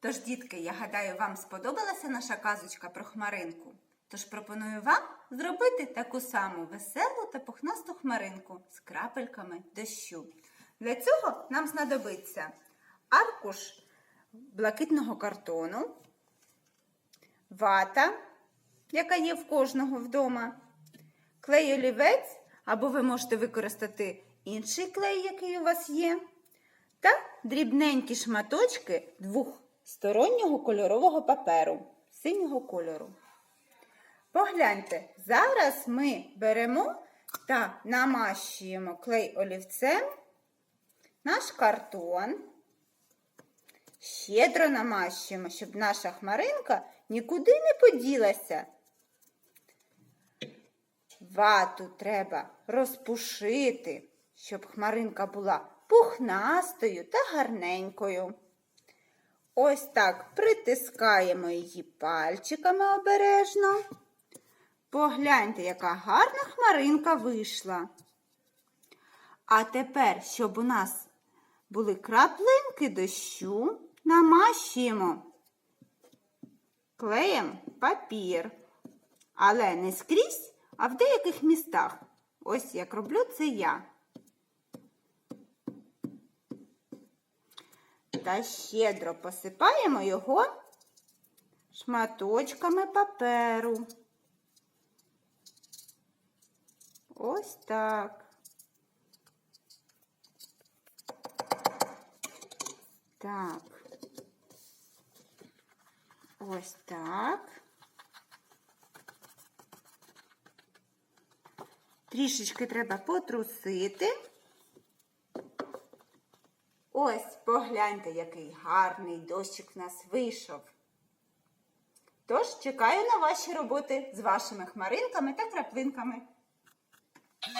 Тож, дітки, я гадаю, вам сподобалася наша казочка про хмаринку. Тож пропоную вам зробити таку саму веселу та пухнасту хмаринку з крапельками дощу. Для цього нам знадобиться аркуш блакитного картону, вата, яка є в кожного вдома, клей олівець, або ви можете використати інший клей, який у вас є, та дрібненькі шматочки двохстороннього кольорового паперу синього кольору. Погляньте, зараз ми беремо та намащуємо клей олівцем наш картон. Щедро намащуємо, щоб наша хмаринка нікуди не поділася. Вату треба розпушити, щоб хмаринка була пухнастою та гарненькою. Ось так притискаємо її пальчиками обережно. Погляньте, яка гарна хмаринка вийшла. А тепер, щоб у нас були краплинки дощу, намащуємо клеєм папір. Але не скрізь, а в деяких містах. Ось як роблю це я. Та щедро посипаємо його шматочками паперу. Ось так. Так. Ось так. Трішечки треба потрусити. Ось погляньте, який гарний дощик в нас вийшов. Тож чекаю на ваші роботи з вашими хмаринками та краплинками.